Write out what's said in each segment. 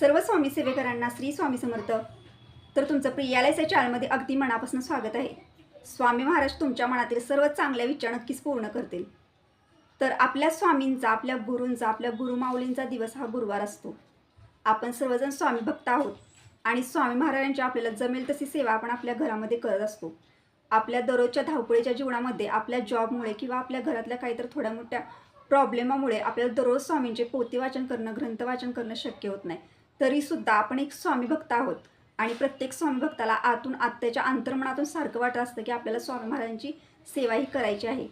सर्व स्वामी सेवेकरांना श्री स्वामी समर्थ. तर तुमचं प्रियालयच्या चॅनलमध्ये अगदी मनापासून स्वागत आहे. स्वामी महाराज तुमच्या मनातील सर्व चांगल्या विचार नक्कीच पूर्ण करतील. तर आपल्या स्वामींचा आपल्या गुरूंचा आपल्या गुरुमाऊलींचा दिवस हा गुरुवार असतो. आपण सर्वजण स्वामी भक्त आहोत आणि स्वामी महाराजांची आपल्याला जमेल तशी सेवा आपण आपल्या घरामध्ये करत असतो. आपल्या दररोजच्या धावपळीच्या जीवनामध्ये आपल्या जॉबमुळे किंवा आपल्या घरातल्या काहीतरी थोड्या मोठ्या प्रॉब्लेमामुळे आपल्याला दररोज स्वामींचे पोती वाचन करणं ग्रंथ वाचन करणं शक्य होत नाही. तरीसुद्धा आपण एक स्वामी भक्त आहोत. आणि प्रत्येक स्वामी भक्ताला आतून आत्याच्या अंतर्मनातून सारखं वाटत असतं की आपल्याला स्वामी महाराजांची सेवा ही करायची आहे.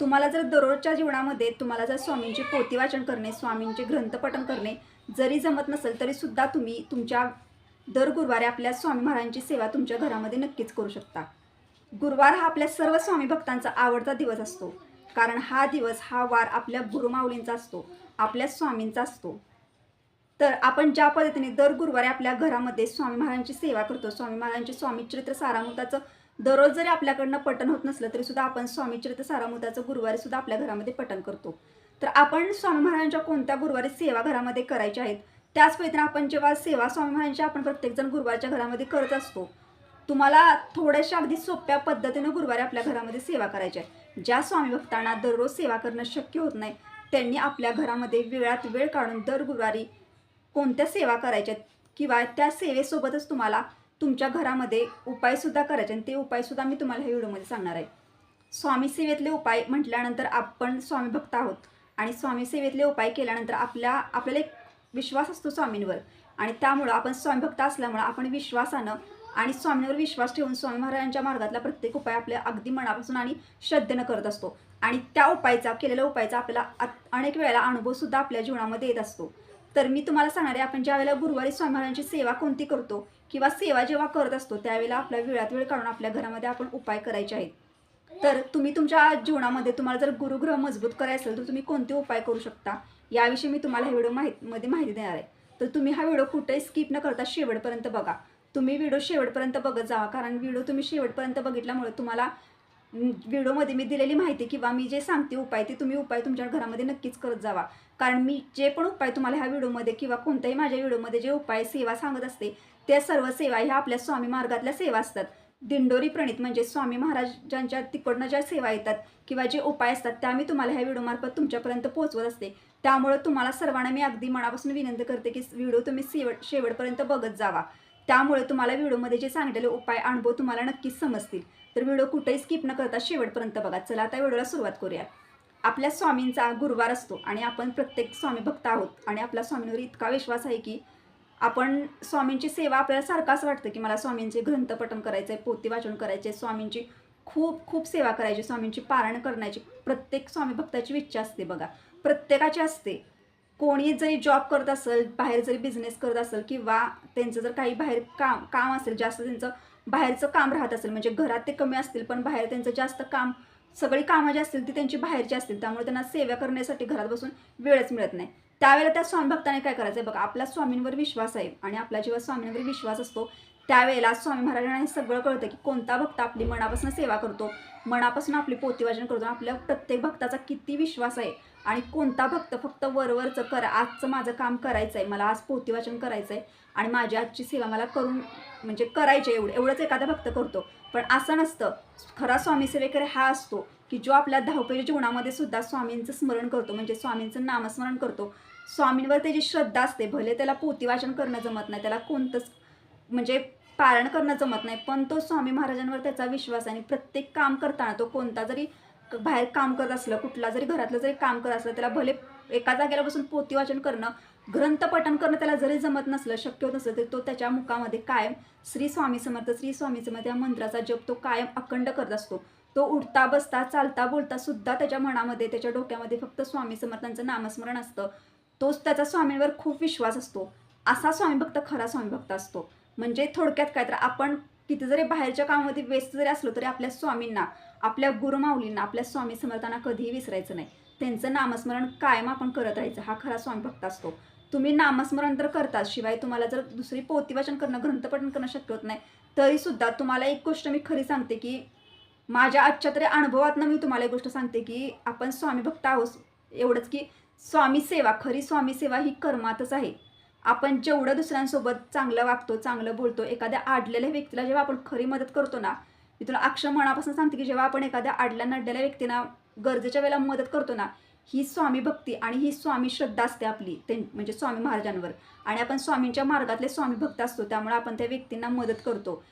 तुम्हाला जर दररोजच्या जीवनामध्ये तुम्हाला जर स्वामींचे पोथी वाचन करणे स्वामींचे ग्रंथपठण करणे जरी जमत नसेल तरीसुद्धा तुम्ही तुमच्या दर गुरुवारी आपल्या स्वामी महाराजांची सेवा तुमच्या घरामध्ये नक्कीच करू शकता. गुरुवार हा आपल्या सर्व स्वामी भक्तांचा आवडता दिवस असतो. कारण हा दिवस हा वार आपल्या गुरुमाऊलींचा असतो आपल्या स्वामींचा असतो. तर आपण ज्या पद्धतीने दर गुरुवारी आपल्या घरामध्ये स्वामी महाराजांची सेवा करतो स्वामी महाराजांचे स्वामी चरित्र सारामृताचं दररोज जरी आपल्याकडनं पठण होत नसलं तरी सुद्धा आपण स्वामी चरित्र सारामृताचं गुरुवारी सुद्धा आपल्या घरामध्ये पठण करतो. तर आपण स्वामी महाराजांच्या कोणत्या गुरुवारी सेवा घरामध्ये करायच्या आहेत त्याच पद्धतीने आपण जेव्हा सेवा स्वामी महाराजांची आपण प्रत्येकजण गुरुवारच्या घरामध्ये करत असतो तुम्हाला थोड्याशा अगदी सोप्या पद्धतीने गुरुवारी आपल्या घरामध्ये सेवा करायची आहे. ज्या स्वामी भक्तांना दररोज सेवा करणं शक्य होत नाही त्यांनी आपल्या घरामध्ये वेळात वेळ काढून दर गुरुवारी कोणत्या सेवा करायच्या किंवा त्या सेवेसोबतच तुम्हाला तुमच्या घरामध्ये उपायसुद्धा करायचे आणि ते उपायसुद्धा मी तुम्हाला ह्या व्हिडिओमध्ये सांगणार आहे. स्वामी सेवेतले उपाय म्हटल्यानंतर आपण स्वामी भक्त आहोत. आणि स्वामी सेवेतले उपाय केल्यानंतर आपल्या आपल्याला एक विश्वास असतो स्वामींवर. आणि त्यामुळं आपण स्वामी भक्त असल्यामुळं आपण विश्वासानं आणि स्वामींवर विश्वास ठेवून स्वामी महाराजांच्या मार्गातला प्रत्येक उपाय आपल्या अगदी मनापासून आणि श्रद्धेनं करत असतो. आणि त्या उपायचा केलेल्या उपायाचा आपल्याला अनेक वेळेला अनुभवसुद्धा आपल्या जीवनामध्ये येत असतो. तर मी तुम्हाला सांगणार आहे आपण ज्या वेळेला गुरुवारी स्वामी सेवा कोणती करतो किंवा सेवा जेव्हा करत असतो त्यावेळेला आपल्या वेळात वेळ काढून आपल्या घरामध्ये आपण उपाय करायचे आहेत. तर तुम्ही तुमच्या जीवनामध्ये तुम्हाला जर गुरुग्रह मजबूत करायचं असेल तर तुम्ही कोणते उपाय करू शकता? याविषयी मी तुम्हाला हा व्हिडिओ माहीत मध्ये माहिती देणार आहे. तर तुम्ही हा व्हिडिओ कुठेही स्किप न करता शेवटपर्यंत बघा. तुम्ही व्हिडिओ शेवटपर्यंत बघत जावा कारण व्हिडिओ तुम्ही शेवटपर्यंत बघितल्यामुळे तुम्हाला व्हिडिओमध्ये मी दिलेली माहिती किंवा मी जे सांगते उपाय ते तुम्ही उपाय तुमच्या घरामध्ये नक्कीच करत जावा. कारण मी जे पण उपाय तुम्हाला ह्या व्हिडिओमध्ये किंवा कोणत्याही माझ्या व्हिडिओमध्ये जे उपाय सेवा सांगत असते त्या सर्व सेवा ह्या आपल्या स्वामी मार्गातल्या सेवा असतात. दिंडोरी प्रणित म्हणजे स्वामी महाराजांच्या तिकडनं ज्या सेवा येतात किंवा जे उपाय असतात त्या मी तुम्हाला ह्या व्हिडिओमार्फत तुमच्यापर्यंत पोहोचवत असते. त्यामुळे तुम्हाला सर्वांना मी अगदी मनापासून विनंती करते की व्हिडिओ तुम्ही शेवट शेवटपर्यंत बघत जावा. त्यामुळे तुम्हाला व्हिडिओमध्ये जे सांगितलेले उपाय अनुभव तुम्हाला नक्कीच समजतील. तर व्हिडिओ कुठेही स्किप न करता शेवटपर्यंत बघा. चला आता व्हिडिओला सुरुवात करूया. आपल्या स्वामींचा गुरुवार असतो आणि आपण प्रत्येक स्वामी भक्त आहोत आणि आपल्या स्वामींवर इतका विश्वास आहे की आपण स्वामींची सेवा आपल्याला सारखाच असं वाटतं की मला स्वामींचे ग्रंथपठण करायचं आहे पोती वाचन करायचे स्वामींची खूप खूप सेवा करायची स्वामींची पारण करण्याची. प्रत्येक स्वामी भक्ताची इच्छा असते बघा. प्रत्येकाची असते. कोणी जरी जॉब करत असेल बाहेर जरी बिझनेस करत असेल किंवा त्यांचं जर काही बाहेर काम काम असेल जास्त त्यांचं बाहेरचं काम राहत असेल म्हणजे घरात ते कमी असतील पण बाहेर त्यांचं जास्त काम सगळी कामं जी असतील ती त्यांची बाहेरची असतील त्यामुळे त्यांना सेवा करण्यासाठी घरात बसून वेळच मिळत नाही. त्यावेळेला त्या स्वामी भक्ताने काय करायचं आहे बघा आपल्या स्वामींवर विश्वास आहे आणि आपला जेव्हा स्वामींवर विश्वास असतो त्यावेळेला स्वामी महाराजांना हे सगळं कळतं की कोणता भक्त आपली मनापासून सेवा करतो मनापासून आपली पोतीवाचन करतो आपल्या प्रत्येक भक्ताचा किती विश्वास आहे आणि कोणता भक्त फक्त वरवरचं करा आजचं माझं काम करायचं आहे मला आज पोतीवाचन करायचं आहे आणि माझी आजची सेवा मला करून म्हणजे करायची एवढं एवढंच एखादा भक्त करतो. पण असं नसतं. खरा स्वामी सेवेकरी हा असतो की जो आपल्या धावपळीच्या जीवनामध्ये सुद्धा स्वामींचं स्मरण करतो म्हणजे स्वामींचं नामस्मरण करतो. स्वामींवर त्याची श्रद्धा असते. भले त्याला पोतीवाचन करणं जमत नाही त्याला कोणतंच म्हणजे पारण करणं जमत नाही. पण तो स्वामी महाराजांवर त्याचा विश्वास आणि प्रत्येक काम करताना तो कोणता जरी बाहेर काम करत असलं कुठला जरी घरातलं जरी काम करत असलं त्याला भले एका जागेला बसून पोती वाचन करणं ग्रंथपठण करणं त्याला जरी जमत नसलं शक्य होत नसलं तरी तो त्याच्या मुखामध्ये कायम श्री स्वामी समर्थ श्री स्वामी समर्थ या मंत्राचा जप तो कायम अखंड करत असतो. तो उठता बसता चालता बोलता सुद्धा त्याच्या मनामध्ये त्याच्या डोक्यामध्ये फक्त स्वामी समर्थांचं नामस्मरण असतं. तोच त्याचा स्वामींवर खूप विश्वास असतो. असा स्वामी भक्त खरा स्वामी भक्त असतो. म्हणजे थोडक्यात काय तर आपण किती जरी बाहेरच्या कामामध्ये व्यस्त जरी असलो तरी आपल्या स्वामींना आपल्या गुरुमाऊलींना आपल्या स्वामी समर्थांना कधीही विसरायचं नाही. त्यांचं नामस्मरण कायम आपण करत राहायचं. हा खरा स्वामी भक्त असतो. तुम्ही नामस्मरण तर करताच शिवाय तुम्हाला जर दुसरी पोतीवाचन करणं ग्रंथपठण करणं शक्य होत नाही तरीसुद्धा तुम्हाला एक गोष्ट मी खरी सांगते की माझ्या आजच्या तरी अनुभवातनं मी तुम्हाला एक गोष्ट सांगते की आपण स्वामी भक्त आहोत एवढंच की स्वामी सेवा खरी स्वामी सेवा ही कर्मातच आहे. आपण जेवढं दुसऱ्यांसोबत चांगलं वागतो चांगलं बोलतो एखाद्या आडलेल्या व्यक्तीला जेव्हा आपण खरी मदत करतो ना मी तुला अक्षर मनापासून सांगते की जेव्हा आपण एखाद्या आडल्या नडलेल्या व्यक्तींना गरजेच्या वेळेला मदत करतो ना ही स्वामी भक्ती आणि ही स्वामी श्रद्धा असते आपली ते म्हणजे स्वामी महाराजांवर. आणि आपण स्वामींच्या मार्गातले स्वामी भक्त असतो त्यामुळे आपण त्या व्यक्तींना मदत करतो.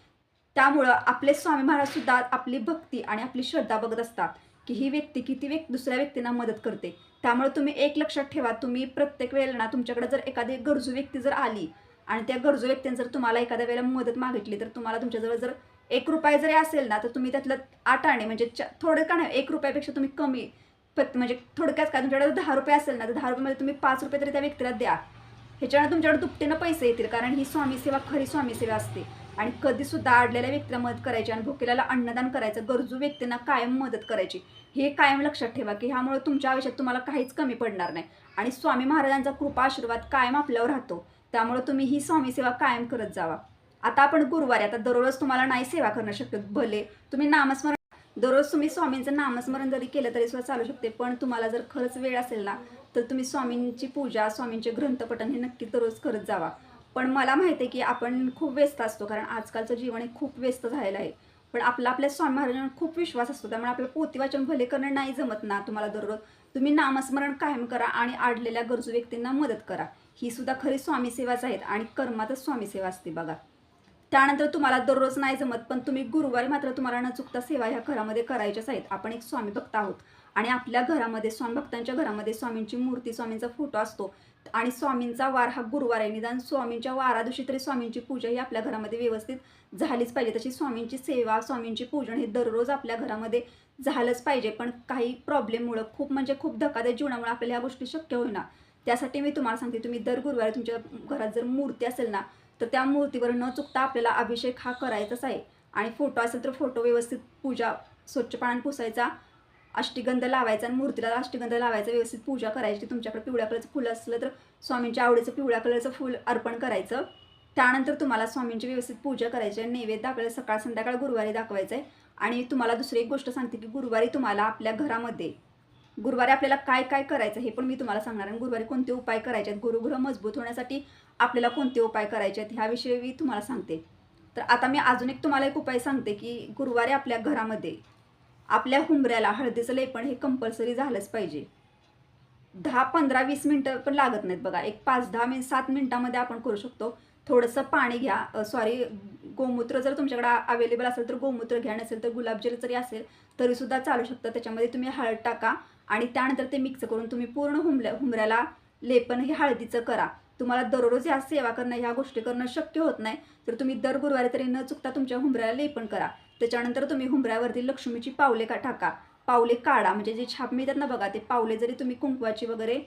त्यामुळं आपले स्वामी महाराजसुद्धा आपली भक्ती आणि आपली श्रद्धा बघत असतात. की ही व्यक्ती किती व्यक्ती दुसऱ्या व्यक्तींना मदत करते. त्यामुळे तुम्ही एक लक्षात ठेवा तुम्ही प्रत्येक वेळेला ना तुमच्याकडे जर एखादी गरजू व्यक्ती जर आली आणि त्या गरजू व्यक्तीने जर तुम्हाला एखाद्या वेळेला मदत मागितली तर तुम्हाला तुमच्याजवळ जर एक रुपये जरी असेल ना तर तुम्ही त्यातलं आठ आणे म्हणजे थोडं का नाही एक रुपयापेक्षा तुम्ही कमी म्हणजे थोडक्यात काय तुमच्याकडे दहा रुपये असेल ना तर दहा रुपयामध्ये तुम्ही पाच रुपये तरी त्या व्यक्तीला द्या. ह्याच्यानं तुमच्याकडे दुपटीनं पैसे येतील कारण ही स्वामी सेवा खरी स्वामी सेवा असते. आणि कधीसुद्धा अडलेल्या व्यक्तीला मदत करायची आणि भुकेल्याला अन्नदान करायचं गरजू व्यक्तींना कायम मदत करायची हे कायम लक्षात ठेवा की ह्यामुळे तुमच्या आयुष्यात तुम्हाला काहीच कमी पडणार नाही. आणि स्वामी महाराजांचा कृपा आशीर्वाद कायम आपल्यावर राहतो. त्यामुळे तुम्ही ही स्वामी सेवा कायम करत जावा. आता आपण गुरुवारी आता दररोज तुम्हाला नाही सेवा करणं शक्य भले तुम्ही नामस्मरण दररोज तुम्ही स्वामींचं नामस्मरण जरी केलं तरी सुद्धा चालू शकते पण तुम्हाला जर खरंच वेळ असेल ना तर तुम्ही स्वामींची पूजा स्वामींचे ग्रंथपठण हे नक्की दररोज करत जावा. पण मला माहिती आहे की आपण खूप व्यस्त असतो कारण आजकालचं जीवन हे खूप व्यस्त झालेलं आहे. पण आपला आपल्या स्वामी महाराजांवर खूप विश्वास असतो त्यामुळे आपलं पोती वाचन भले करणं नाही जमत ना तुम्हाला दररोज. तुम्ही नामस्मरण कायम करा आणि आडलेल्या गरजू व्यक्तींना मदत करा. ही सुद्धा खरी स्वामी सेवाच आहेत आणि कर्मातच स्वामी सेवा असते बघा. त्यानंतर तुम्हाला दररोज नाही जमत पण तुम्ही गुरुवारी मात्र तुम्हाला न चुकता सेवा ह्या घरामध्ये करायच्याच आहेत. आपण एक स्वामी भक्त आहोत. आणि आपल्या घरामध्ये स्वामी भक्तांच्या घरामध्ये स्वामींची मूर्ती स्वामींचा फोटो असतो. आणि स्वामींचा वार हा गुरुवार आहे. निदान स्वामींच्या वारा दिवशी तरी स्वामींची पूजा ही आपल्या घरामध्ये व्यवस्थित झालीच पाहिजे. तशी स्वामींची सेवा स्वामींची पूजन हे दररोज आपल्या घरामध्ये झालंच पाहिजे. पण काही प्रॉब्लेममुळं खूप म्हणजे खूप धक्कादायक जीवनामुळे आपल्याला ह्या गोष्टी शक्य होईना. त्यासाठी मी तुम्हाला सांगते तुम्ही दर गुरुवारी तुमच्या घरात जर मूर्ती असेल ना तर त्या मूर्तीवर न चुकता आपल्याला अभिषेक हा करायचाच आहे. आणि फोटो असेल तर फोटो व्यवस्थित पूजा स्वच्छ पाण्याने पुसायचा अष्टीगंध लावायचा आणि मूर्तीला अष्टीगंध लावायचा व्यवस्थित पूजा करायची. तुमच्याकडे पिवळ्या कलरचं फुलं असलं तर स्वामींच्या आवडीचं पिवळ्या कलरचं फूल अर्पण करायचं. त्यानंतर तुम्हाला स्वामींची व्यवस्थित पूजा करायची आहे नैवेद्य आपल्याला सकाळ संध्याकाळ गुरुवारी दाखवायचं आहे आणि तुम्हाला दुसरी एक गोष्ट सांगते की गुरुवारी तुम्हाला आपल्या घरामध्ये गुरुवारी आपल्याला काय काय करायचं हे पण मी तुम्हाला सांगणार आहे. गुरुवारी कोणते उपाय करायचे आहेत? गुरुग्रह मजबूत होण्यासाठी आपल्याला कोणते उपाय करायचे आहेत? ह्याविषयी मी तुम्हाला सांगते. तर आता मी अजून एक तुम्हाला एक उपाय सांगते की गुरुवारी आपल्या घरामध्ये आपल्या हुंबऱ्याला हळदीचं लेपण हे कंपल्सरी झालंच पाहिजे. दहा पंधरा वीस मिनटं पण लागत नाहीत बघा. एक पाच दहा मिन सात मिनिटामध्ये आपण करू शकतो. थोडंसं पाणी घ्या. सॉरी गोमूत्र जर तुमच्याकडे अवेलेबल असेल तर गोमूत्र घ्या. नसेल तर गुलाबजल जरी असेल तरीसुद्धा चालू शकतं. त्याच्यामध्ये तुम्ही हळद टाका. आणि त्यानंतर ते मिक्स करून तुम्ही पूर्ण हुंबल्या हुंबऱ्याला लेपन हे हळदीचं करा. तुम्हाला दररोज ह्या सेवा करणं ह्या गोष्टी करणं शक्य होत नाही. तर तुम्ही दर गुरुवारी तरी न चुकता तुमच्या हुंबऱ्याला लेपन करा. त्याच्यानंतर तुम्ही हुंबऱ्यावरती लक्ष्मीची पावले का टाका पावले काढा. म्हणजे जे छाप मिळतात ना बघा ते पावले जरी तुम्ही कुंकवाची वगैरे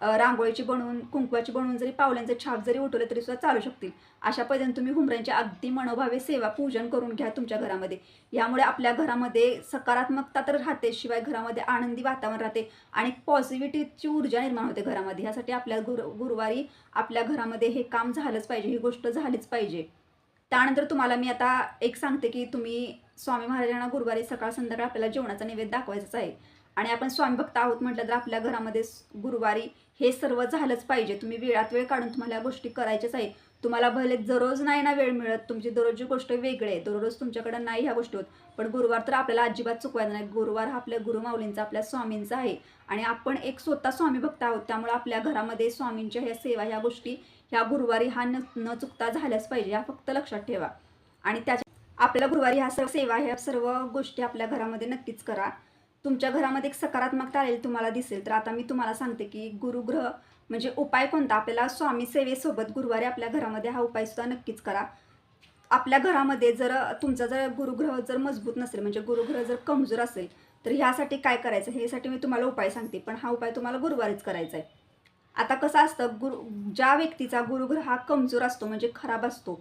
रांगोळीची बनवून कुंकवाची बनवून जरी पावल्यांचं छाप जरी उठवलं तरी सुद्धा चालू शकतील. अशा पद्धतीने तुम्ही हुंबऱ्यांची अगदी मनोभावे सेवा पूजन करून घ्या तुमच्या घरामध्ये. यामुळे आपल्या घरामध्ये सकारात्मकता तर राहते शिवाय घरामध्ये आनंदी वातावरण राहते आणि पॉझिटिव्हिटीची ऊर्जा निर्माण होते घरामध्ये. ह्यासाठी आपल्या गुरु गुरुवारी आपल्या घरामध्ये हे काम झालंच पाहिजे ही गोष्ट झालीच पाहिजे. त्यानंतर तुम्हाला मी आता एक सांगते की तुम्ही स्वामी महाराजांना गुरुवारी सकाळ संध्याकाळ आपल्याला जेवणाचा नैवेद्य दाखवायचाच आहे. आणि आपण स्वामी भक्त आहोत म्हटलं तर आपल्या घरामध्ये गुरुवारी हे सर्व झालंच पाहिजे. तुम्ही वेळात वेळ काढून तुम्हाला या गोष्टी करायच्याच आहे तुम्हाला भले दररोज नाही ना वेळ मिळत तुमची दररोजची गोष्ट वेगळी आहे. दररोज तुमच्याकडे नाही ह्या गोष्टी होत. पण गुरुवार तर आपल्याला अजिबात चुकवायचा नाही. गुरुवार हा आपल्या गुरुमाऊलींचा आपल्या स्वामींचा आहे. आणि आपण एक स्वतः स्वामी भक्त आहोत. त्यामुळे आपल्या घरामध्ये स्वामींच्या ह्या सेवा ह्या गोष्टी ह्या गुरुवारी हा न न चुकता झाल्याच पाहिजे. ह्या फक्त लक्षात ठेवा. आणि त्याच्या आपल्याला गुरुवारी ह्या सर्व सेवा ह्या सर्व गोष्टी आपल्या घरामध्ये नक्कीच करा. तुमच्या घरामध्ये एक सकारात्मकता आलेली तुम्हाला दिसेल तर आता मी तुम्हाला सांगते की गुरुग्रह म्हणजे उपाय कोणता? आपल्याला स्वामी सेवेसोबत गुरुवारी आपल्या घरामध्ये हा उपाय सुद्धा नक्कीच करा. आपल्या घरामध्ये जर तुमचा जर गुरुग्रह जर मजबूत नसेल म्हणजे गुरुग्रह जर कमजोर असेल तर ह्यासाठी काय करायचं? ह्यासाठी मी तुम्हाला उपाय सांगते पण हा उपाय तुम्हाला गुरुवारीच करायचा आहे. आता कसं असतं गुरु ज्या व्यक्तीचा गुरुग्रह हा कमजोर असतो म्हणजे खराब असतो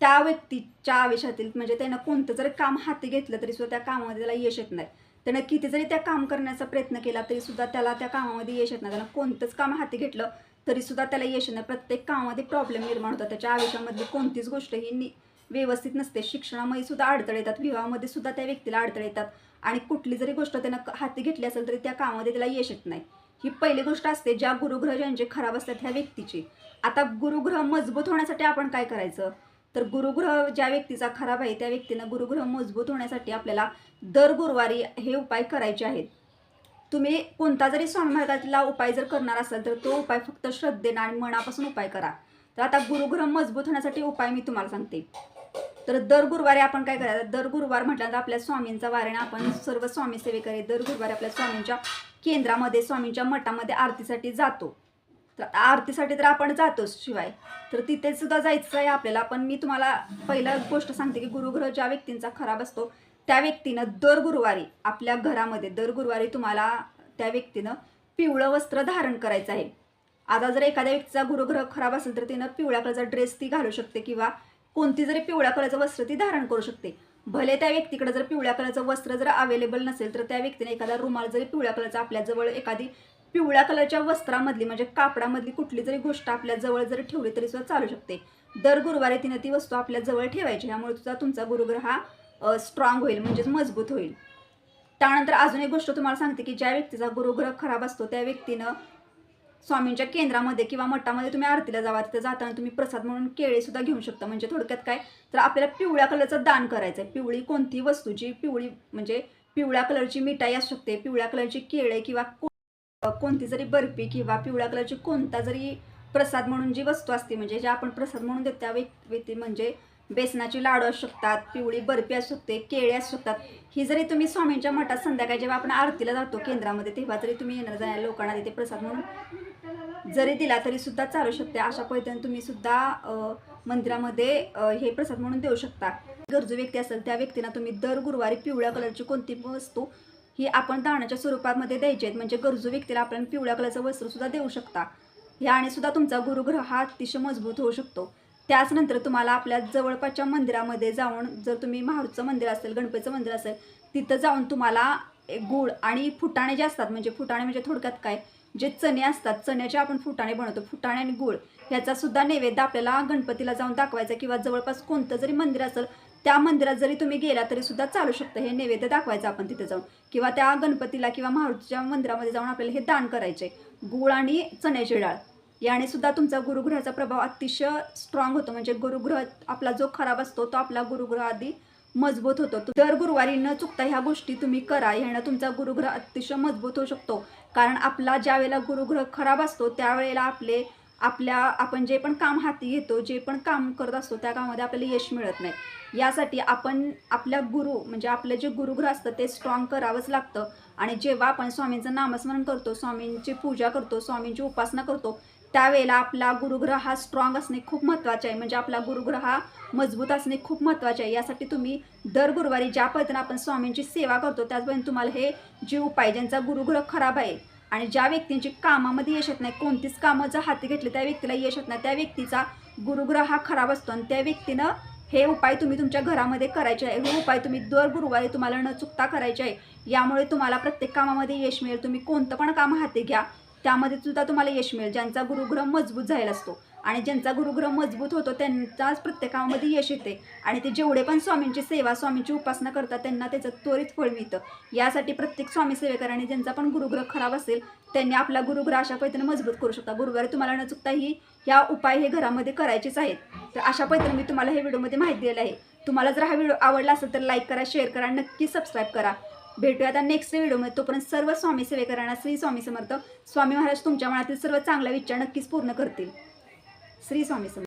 त्या व्यक्तीच्या आयुष्यातील म्हणजे त्यानं कोणतं जरी काम हाती घेतलं तरी सुद्धा त्या कामामध्ये त्याला यश येत नाही. त्यानं किती जरी त्या काम करण्याचा प्रयत्न केला तरी सुद्धा त्याला त्या कामामध्ये यश येत नाही. त्यानं कोणतंच काम हाती घेतलं तरी सुद्धा त्याला यश येत नाही. प्रत्येक कामामध्ये प्रॉब्लेम निर्माण होतात. त्याच्या आयुष्यामधली कोणतीच गोष्ट ही नि व्यवस्थित नसते. शिक्षणामध्ये सुद्धा अडथळे येतात. विवाहामध्ये सुद्धा त्या व्यक्तीला अडथळे येतात. आणि कुठली जरी गोष्ट त्यानं हाती घेतली असेल तरी त्या कामामध्ये त्याला यश येत नाही. ही पहिली गोष्ट असते ज्या गुरुग्रह ज्यांचे खराब असतात ह्या व्यक्तीची. आता गुरुग्रह मजबूत होण्यासाठी आपण काय करायचं? तर गुरुग्रह ज्या व्यक्तीचा खराब आहे त्या व्यक्तीनं गुरुग्रह मजबूत होण्यासाठी आपल्याला दर गुरुवारी हे उपाय करायचे आहेत. तुम्ही कोणता जरी स्वामी महाराजातला उपाय जर करणार असाल तर तो उपाय फक्त श्रद्धेनं आणि मनापासून उपाय करा. तर आता गुरुग्रह मजबूत होण्यासाठी उपाय मी तुम्हाला सांगते. तर दर गुरुवारी आपण काय करायचं दर गुरुवार म्हटल्यानंतर आपल्या स्वामींचा वाऱ्याने आपण सर्व स्वामी सेवेकरी दर गुरुवारी आपल्या स्वामींच्या केंद्रामध्ये स्वामींच्या मठामध्ये आरतीसाठी जातो. तर आता आरतीसाठी तर आपण जातोच शिवाय. तर तिथे सुद्धा जायचं आहे आपल्याला. पण मी तुम्हाला पहिला गोष्ट सांगते की गुरुग्रह ज्या व्यक्तींचा खराब असतो त्या व्यक्तीनं दर गुरुवारी आपल्या घरामध्ये दर गुरुवारी तुम्हाला त्या व्यक्तीनं पिवळं वस्त्र धारण करायचं आहे. आता जर एखाद्या व्यक्तीचा गुरुग्रह खराब असेल तर तिनं पिवळ्या कलरचा ड्रेस ती घालू शकते किंवा कोणती जरी पिवळ्या कलरचं वस्त्र ती धारण करू शकते. भले त्या व्यक्तीकडे जर पिवळ्या कलरचं वस्त्र जर अवेलेबल नसेल तर त्या व्यक्तीने एखादा रुमाल जरी पिवळ्या कलरचा आपल्याजवळ एखादी पिवळ्या कलरच्या वस्त्रामधली म्हणजे कापडामधली कुठली जरी गोष्ट आपल्या जवळ जरी ठेवली तरी सुद्धा चालू शकते. दर गुरुवारी तिने ती वस्तू आपल्या जवळ ठेवायची ह्यामुळे तुझा तुमचा गुरुग्रह हा स्ट्रॉंग होईल म्हणजेच मजबूत होईल. त्यानंतर अजून एक गोष्ट तुम्हाला सांगते की ज्या व्यक्तीचा गुरुग्रह खराब असतो त्या व्यक्तीनं स्वामींच्या केंद्रामध्ये किंवा मठामध्ये तुम्ही आरतीला जावा तिथं जाताना तुम्ही प्रसाद म्हणून केळे सुद्धा घेऊ शकता. म्हणजे थोडक्यात काय? तर आपल्याला पिवळ्या कलरचं दान करायचं आहे पिवळी कोणती वस्तू जी पिवळी म्हणजे पिवळ्या कलरची मिठाई असू शकते पिवळ्या कलरची केळे किंवा कोणती जरी बर्फी किंवा पिवळ्या कलरची कोणता जरी प्रसाद म्हणून जी वस्तू असते म्हणजे जे आपण प्रसाद म्हणून देतो त्या व्यक्ती म्हणजे बेसनाची लाडू असू शकतात पिवळी बर्फी असू शकते केळी असू शकतात. ही जरी तुम्ही स्वामींच्या मठात संध्याकाळी जेव्हा आपण आरतीला जातो केंद्रामध्ये तेव्हा जरी तुम्ही येणार जाणाऱ्या लोकांना तिथे प्रसाद म्हणून जरी दिला तरी सुद्धा चालू शकते. अशा पद्धतीने तुम्ही सुद्धा मंदिरामध्ये हे प्रसाद म्हणून देऊ शकता. गरजू व्यक्ती असेल त्या व्यक्तींना तुम्ही दर गुरुवारी पिवळ्या कलरची कोणती वस्तू ही आपण दानाच्या स्वरूपामध्ये द्यायची आहेत. म्हणजे गरजू व्यक्तीला आपण पिवळ्या कलरचं वस्त्र सुद्धा देऊ शकता. ह्याने सुद्धा तुमचा गुरुग्रह हा अतिशय मजबूत होऊ शकतो. त्याचनंतर तुम्हाला आपल्या जवळपासच्या मंदिरामध्ये जाऊन जर तुम्ही महारूचं मंदिर असेल गणपतीचं मंदिर असेल तिथं जाऊन तुम्हाला गूळ आणि फुटाणे जे असतात म्हणजे फुटाणे म्हणजे थोडक्यात काय? जे चणे असतात चण्याचे आपण फुटाणे बनवतो. फुटाणे आणि गूळ ह्याचा सुद्धा नैवेद्य आपल्याला गणपतीला जाऊन दाखवायचा किंवा जवळपास कोणतं जरी मंदिर असेल त्या मंदिरात जरी तुम्ही गेला तरी सुद्धा चालू शकतं. हे नैवेद्य दाखवायचं आपण तिथे जाऊन. किंवा त्या गणपतीला किंवा मारुतीच्या मंदिरामध्ये जाऊन आपल्याला हे दान करायचे गुळ आणि चण्याची डाळ. याने सुद्धा तुमचा गुरुग्रहाचा प्रभाव अतिशय स्ट्रॉंग होतो. म्हणजे गुरुग्रह आपला जो खराब असतो तो आपला गुरुग्रह आधी मजबूत होतो. दर गुरुवारी न चुकता ह्या गोष्टी तुम्ही करा. ह्यानं तुमचा गुरुग्रह अतिशय मजबूत होऊ शकतो. कारण आपला ज्या वेळेला गुरुग्रह खराब असतो त्यावेळेला आपले आपल्या आपण जे पण काम हाती घेतो जे पण काम करत असतो त्या कामामध्ये आपल्याला यश मिळत नाही. यासाठी आपण आपल्या गुरु म्हणजे आपलं जे गुरुग्रह असतं ते स्ट्रॉंग करावंच लागतं. आणि जेव्हा आपण स्वामींचं नामस्मरण करतो स्वामींची पूजा करतो स्वामींची उपासना करतो त्यावेळेला आपला गुरुग्रह हा स्ट्रॉंग असणे खूप महत्त्वाचे आहे. म्हणजे आपला गुरुग्रह हा मजबूत असणे खूप महत्त्वाचे आहे. यासाठी तुम्ही दर गुरुवारी ज्या पद्धतीने आपण स्वामींची सेवा करतो त्याच तुम्हाला हे जे उपाय ज्यांचा गुरुग्रह खराब आहे आणि ज्या व्यक्तींची कामामध्ये यश येत नाही कोणतीच कामं जर हाती घेतली त्या व्यक्तीला यश येत नाही त्या व्यक्तीचा गुरुग्रह हा खराब असतो आणि त्या व्यक्तीनं हे उपाय तुम्ही तुमच्या घरामध्ये करायचे आहे हे उपाय तुम्ही दर गुरुवारी तुम्हाला न चुकता करायचे आहे. यामुळे तुम्हाला प्रत्येक कामामध्ये यश मिळेल. तुम्ही कोणतं पण काम हाती घ्या त्यामध्ये सुद्धा तुम्हाला यश मिळेल. ज्यांचा गुरुग्रह मजबूत झालेला असतो. आणि ज्यांचा गुरुग्रह मजबूत होतो त्यांचाच प्रत्येकामध्ये यश येते. आणि ते जेवढे पण स्वामींची सेवा स्वामींची उपासना करतात त्यांना त्याचं त्वरित फळ मिळतं. यासाठी प्रत्येक स्वामी सेवेकरांनी ज्यांचा पण गुरुग्रह खराब असेल त्यांनी आपला गुरुग्रह अशा पद्धतीने मजबूत करू शकता गुरुवारी तुम्हाला न चुकता ही या उपाय हे घरामध्ये करायचेच आहेत. तर अशा पद्धतीने मी तुम्हाला हे व्हिडिओमध्ये माहिती दिलेलं आहे. तुम्हाला जर हा व्हिडिओ आवडला असेल तर लाईक करा शेअर करा नक्की सबस्क्राईब करा. भेटूया आता नेक्स्ट व्हिडिओमध्ये. तोपर्यंत सर्व स्वामी सेवेकरांना श्री स्वामी समर्थ. स्वामी महाराज तुमच्या मनातील सर्व चांगला विचार नक्कीच पूर्ण करतील. श्री स्वामी समर्थ